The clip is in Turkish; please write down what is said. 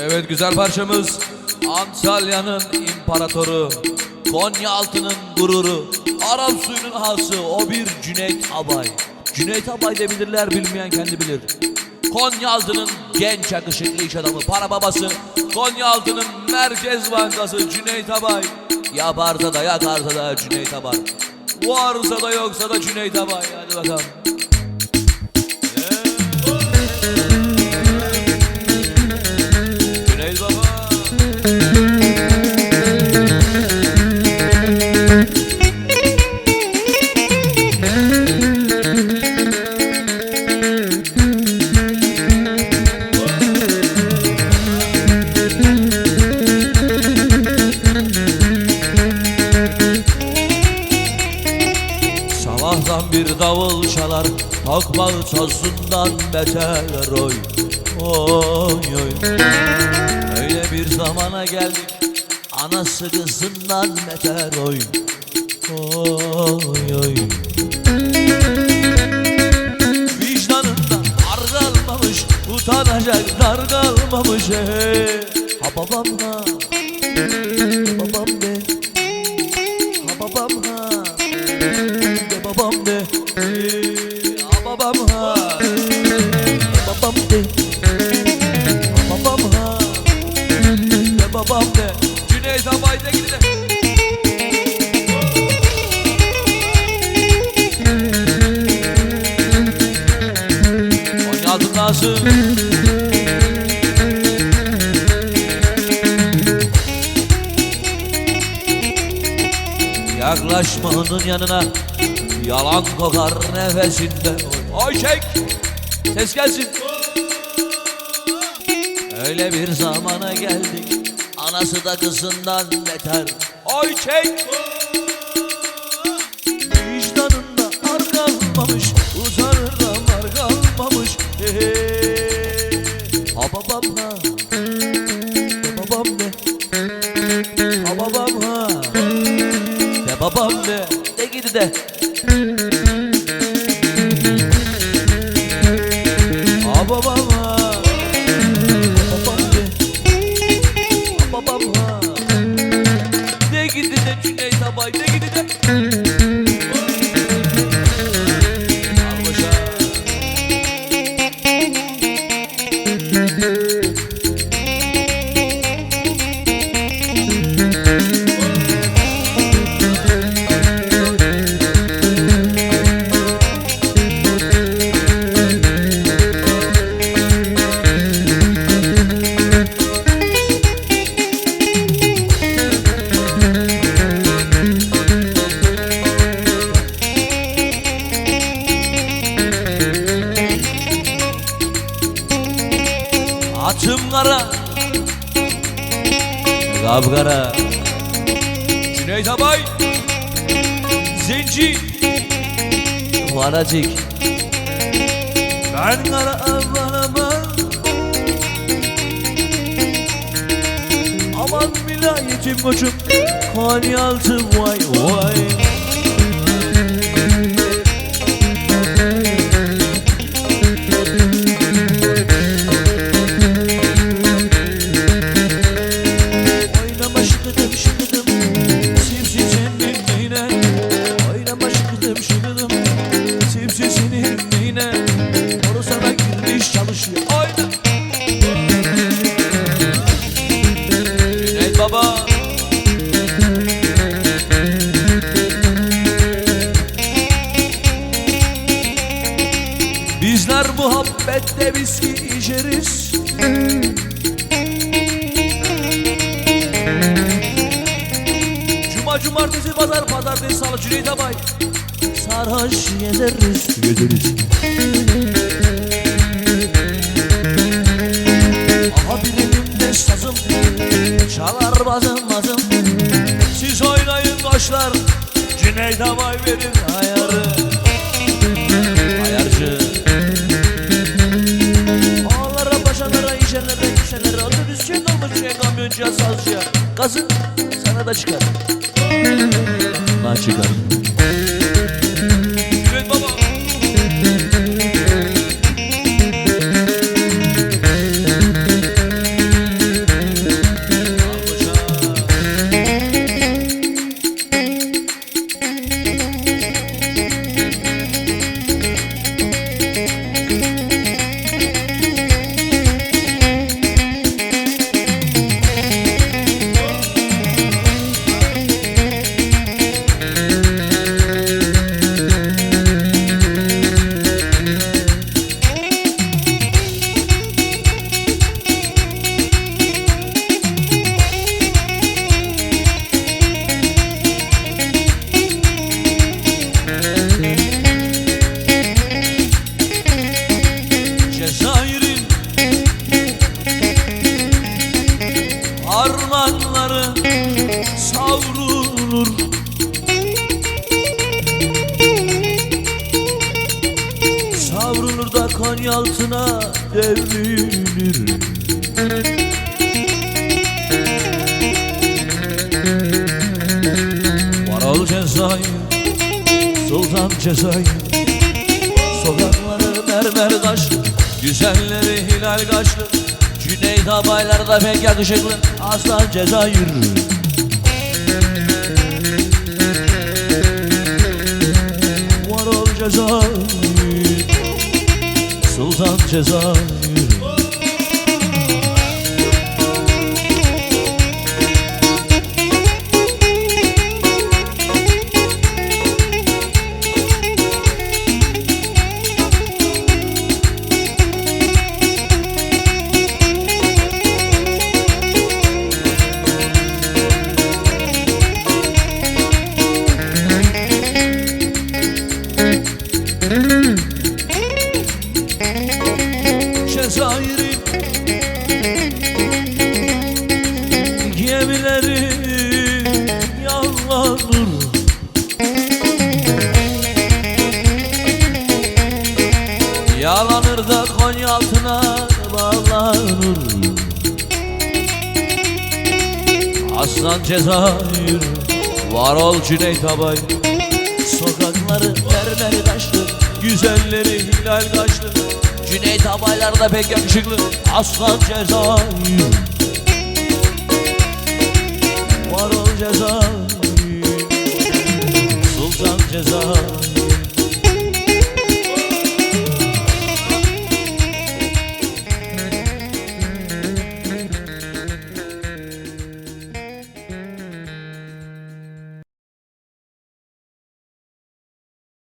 Evet güzel parçamız Antalya'nın imparatoru Konya altının gururu Arap suyunun hası o bir Cüneyt Abay. Cüneyt Abay de bilirler bilmeyen kendi bilir. Konya altının genç yakışıklı iş adamı para babası. Konya altının merkez bankası Cüneyt Abay. Yaparsa da yakarsa da Cüneyt Abay. Varsa da yoksa da Cüneyt Abay. Hadi bakalım bir davul çalar. Tokmağı tozundan beter oy Oy oy. Öyle bir zamana geldik Anası kızından beter oy Oy oy. Vicdanından ar kalmamış Utanacak dar kalmamış. Ha babam ha babam Ha babam De babam Ha De babam de Cüneyt Abay'da gidelim altın lazım Yaklaşma onun yanına Yalan kokar nefesinde. Oy çek Ses gelsin. Öyle bir zamana geldik. Anası da kızından beter. Oy Atım kara Kapkara Cüneyt Abay Zenci. Varacık Ben kara aman aman Aman vilayetim koçum. Konyaaltı vay vay Bizler muhabbette viski içeriz Cuma, cumartesi, pazar, pazartesi, salı, Cüneyt Abay Sarhoş gezeriz. Gezeriz. Aha bir elimde sazım Çalar bazım bazım. Siz oynayın koçlar Cüneyt Abay verin. Ayarı doesn't Konya altına devrilir. Varol Cezayir Sultan Cezayir Sokakları mermer taşlı Güzelleri hilal kaşlı Cüneyt abaylar da pek yakışıklı Aslan Cezayir Varol Cezayir Cezayir. Cezayir'in Yalanır da Konya altına bağlanır Aslan Cezayir Varol Cüneyt Abay. Sokakları mermer taşlı Güzelleri hilal kaşlı Cüneyt Abaylar da pek yakışıklı Aslan Cezayir Varol Cezayir Sultan Cezayir